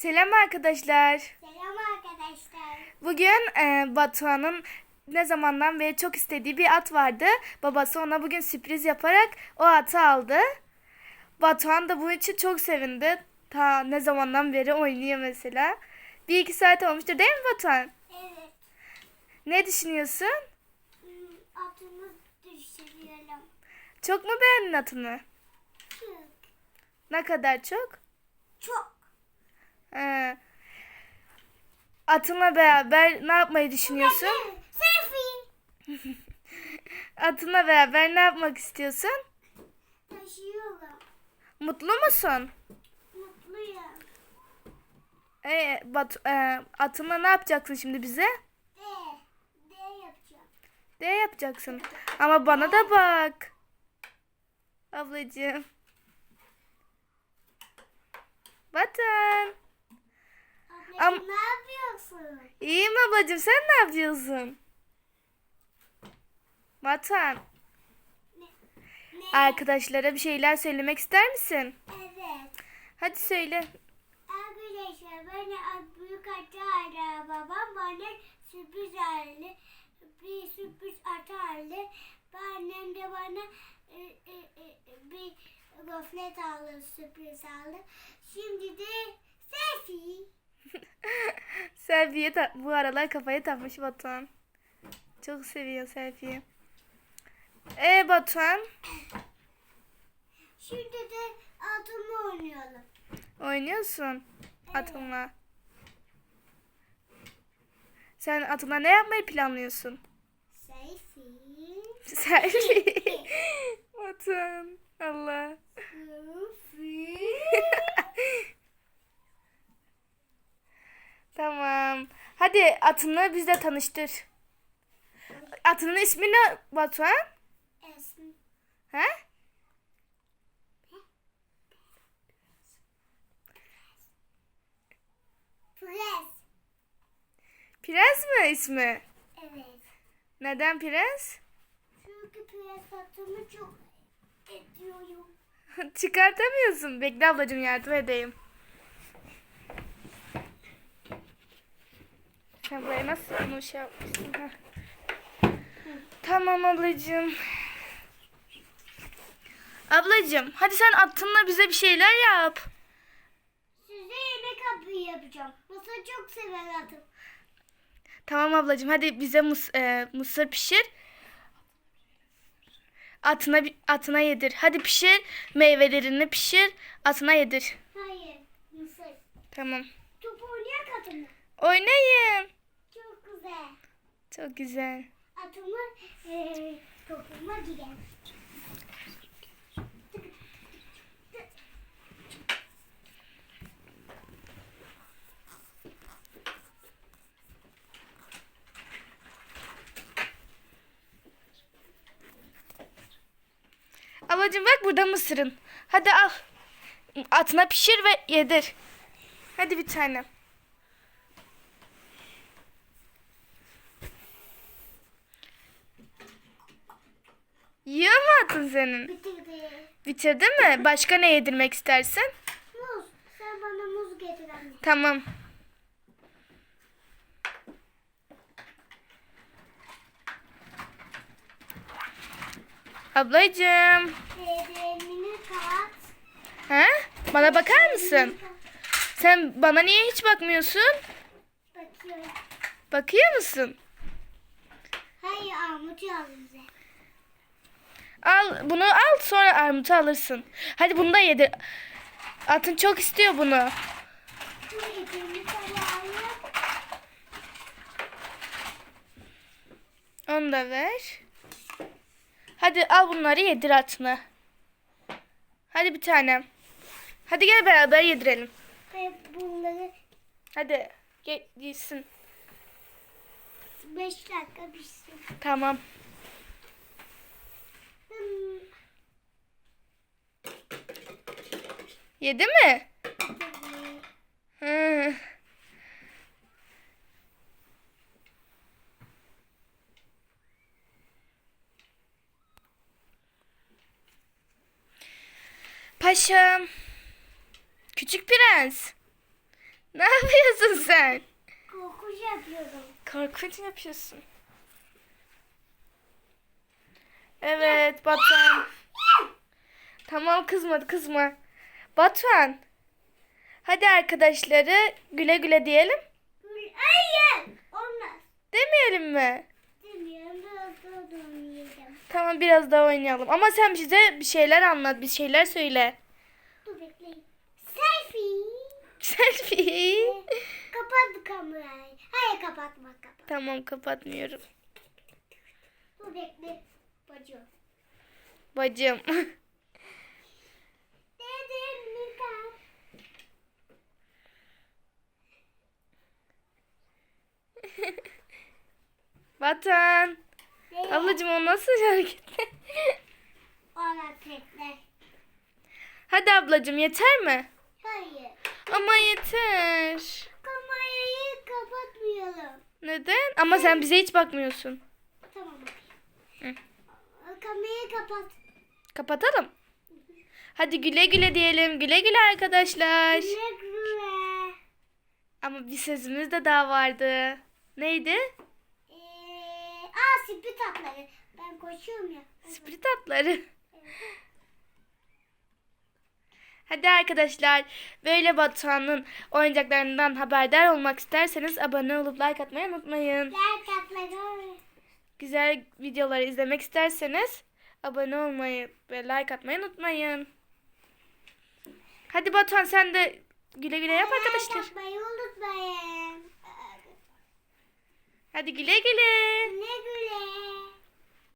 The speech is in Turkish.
Selam arkadaşlar. Selam arkadaşlar. Bugün e, Batuhan'ın ne zamandan beri çok istediği bir at vardı. Babası ona bugün sürpriz yaparak o atı aldı. Batuhan da bu için çok sevindi. Ta ne zamandan beri oynuyor mesela. Bir iki saat olmuştur değil mi Batuhan? Evet. Ne düşünüyorsun? hmm, Atımı düşürüyorum. Çok mu beğendin atını? Çok. Ne kadar çok? Çok. He. Atınla beraber ne yapmayı düşünüyorsun? Selfie. Atınla beraber ne yapmak istiyorsun? Taşıyorum. Mutlu musun? Mutluyum. E, Bat, e, atınla ne yapacaksın şimdi bize? D. D yapacağım. Ne yapacaksın? Ama bana da bak. Ablacığım. Batan. Am- ne yapıyorsun? İyiyim ablacığım sen ne yapıyorsun? Batan. Ne? Ne? Arkadaşlara bir şeyler söylemek ister misin? Evet. Hadi söyle. Arkadaşlar bana büyük atı aldı. Babam bana sürpriz aldı. Bir sürpriz atı aldı. Annem de bana e, e, e, bir gofret aldı, sürpriz aldı. Şimdi de. Selfie'ye bu aralar kafaya takmış Batuhan. Çok seviyor selfie'yi. E Batuhan Şimdi de atımı oynayalım. oynuyorsun atınla. Sen atınla ne yapmayı planlıyorsun? Selfie. Selfie. Batuhan. Allah. Selfie. Tamam. Hadi atını bizle tanıştır. Atının ismi ne Batuhan? Esm. He? Press. Prens mi ismi? Evet. Neden prens? Çünkü prens atımı çok ediyorum. Çıkartamıyorsun. Bekle ablacığım yardım edeyim. Sen buraya nasıl onu şey yapmışsın? ha? Tamam ablacığım. Ablacığım hadi sen atınla bize bir şeyler yap. Size yemek kapıyı yapacağım. Masa çok sever atım. Tamam ablacığım hadi bize mus- e, mısır pişir. Atına atına yedir. Hadi pişir meyvelerini pişir. Atına yedir. Hayır. Mısır. Tamam. Top oynayak atımı. Oynayın. Çok güzel. Atımı eee topuma gider. Ablacığım bak burada mısırın. Hadi al. Atına pişir ve yedir. Hadi bir tane. Yiyor mu atın senin? Bitirdi. Bitirdin mi? Başka ne yedirmek istersin? Muz. Sen bana muz getir anne. Tamam. Ablacığım. Dedemini kat. Ha? Bana bakar mısın? Sen bana niye hiç bakmıyorsun? Bakıyorum. Bakıyor musun? Hayır armut al bize. Al bunu al sonra armutu alırsın. Hadi bunu da yedir. Atın çok istiyor bunu. Onu da ver. Hadi al bunları yedir atına. Hadi bir tanem. Hadi gel beraber yedirelim. Ve bunları Hadi gel gitsin. 5 dakika pişsin. Tamam. Yedi mi? Hı. Paşam. Küçük prens. Ne yapıyorsun sen? Korkunç yapıyorum. Korkunç yapıyorsun. Evet Batuhan. Tamam kızma kızma. Batuhan. Hadi arkadaşları güle güle diyelim. Hayır. Olmaz. Demeyelim mi? Demiyorum. Biraz daha oynayacağım. Tamam biraz daha oynayalım. Ama sen bize bir şeyler anlat, bir şeyler söyle. Dur bekleyin. Selfie. Selfie. Kapat kamerayı. Hayır kapatma kapat. tamam kapatmıyorum. Dur bekle. Bacım. Bacım. Batuhan. Ablacığım o nasıl hareket? Ona. Hadi ablacığım yeter mi? Hayır. Ama yeter. Kamerayı kapatmayalım. Neden? Ama sen bize hiç bakmıyorsun. Tamam. Hı. Kamerayı kapat. Kapatalım. Hadi güle güle diyelim. Güle güle arkadaşlar. Güle güle. Ama bir sözümüz de daha vardı. Neydi? Ee, aa sipri tatları. Ben koşuyorum ya. Sprit atları. Hadi arkadaşlar böyle Batuhan'ın oyuncaklarından haberdar olmak isterseniz abone olup like atmayı unutmayın. Gel tatları. Güzel videoları izlemek isterseniz abone olmayı ve like atmayı unutmayın. Hadi Batuhan sen de güle güle yap arkadaşlar. Yapmayı unutmayın. Hadi güle güle. Güle güle.